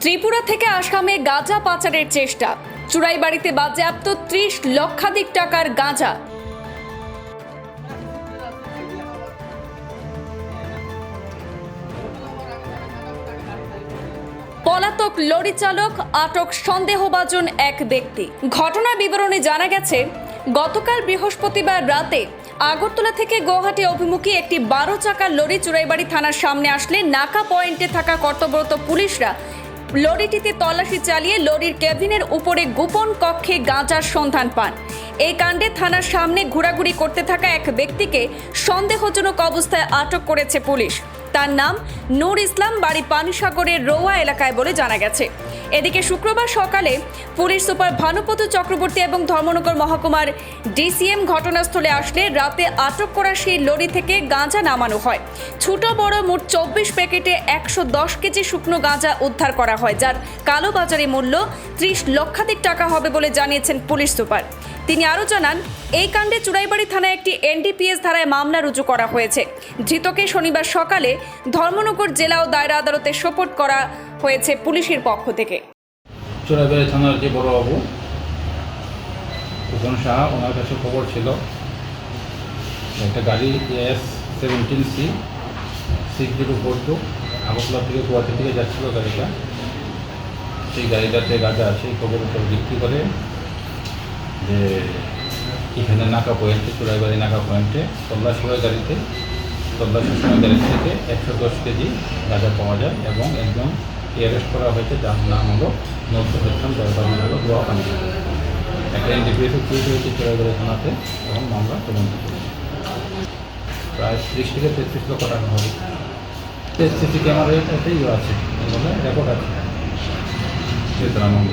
ত্রিপুরা থেকে আসামে গাঁজা পাচারের চেষ্টা। চুরাই চুরাইবাড়িতে বাজেয়াপ্ত ত্রিশ লক্ষাধিক টাকার গাঁজা। পলাতক লরি চালক আটক সন্দেহভাজন এক ব্যক্তি। ঘটনার বিবরণে জানা গেছে, গতকাল বৃহস্পতিবার রাতে আগরতলা থেকে গৌহাটি অভিমুখী একটি বারো চাকার লরি চুরাইবাড়ি থানার সামনে আসলে নাকা পয়েন্টে থাকা কর্তব্যরত পুলিশরা লরিটিতে তল্লাশি চালিয়ে লরির কেবিনের উপরে গোপন কক্ষে গাঁজার সন্ধান পান। এই কাণ্ডে থানার সামনে ঘোরাঘুরি করতে থাকা এক ব্যক্তিকে সন্দেহজনক অবস্থায় আটক করেছে পুলিশ। তার নাম নূর ইসলাম, বাড়ি পানিসাগরের রোয়া এলাকায় বলে জানা গেছে। এদিকে শুক্রবার সকালে পুলিশ সুপার ভানুপত চক্রবর্তী এবং ধর্মনগর মহকুমার ডিসিএম ঘটনাস্থলে আসলে রাতে আটক করা সেই লরি থেকে গাঁজা নামানো হয়। ছোট, বড় মোট চব্বিশ প্যাকেটে একশো দশ কেজি শুকনো গাঁজা উদ্ধার করা হয়, যার কালোবাজারি মূল্য ত্রিশ লক্ষাধিক টাকা হবে বলে জানিয়েছেন পুলিশ সুপার। তিনি আরও জানান, এই কাণ্ডে চুড়াইবাড়ি থানায় একটি এনডিপিএস ধারায় মামলা রুজু করা হয়েছে। ধৃতকে শনিবার সকালে ধর্মনগর জেলা ও দায়রা আদালতে সোপর্ট করা হয়েছে পুলিশের পক্ষ থেকে। চোরাইবাড়ি থানার যে বড়বাবু ভূষণ সাহা, ওনার কাছে খবর ছিল একটা গাড়ি S seventeen C six zero four two Agartala থেকে গুয়াহাটি থেকে যাচ্ছিল গাড়িটা। সেই গাড়িটাতে আছে, এই খবর উপর ভিত্তি করে যে এখানে নাকা পয়েন্টে, চোরাইবাড়ি নাকা পয়েন্টে তল্লাশি গাড়িতে। তল্লাশির গাড়ি থেকে একশো দশ কেজি গাঁজা পাওয়া যায় এবং একজন অ্যারেস্ট করা হয়েছে, যার নাম হলো নজরুল ইসলাম যার বাড়ি হলো গোয়াকান্দি একটা ইন্ডিভিজুয়াল টুইট হয়েছে চোরাগড়ে থানাতে, এবং মামলা তদন্ত প্রায় ত্রিশ থেকে তেত্রিশ লক্ষ টাকা হবে। সিসি ক্যামেরাতেই আছে এগুলো রেকর্ড আছে। মামলা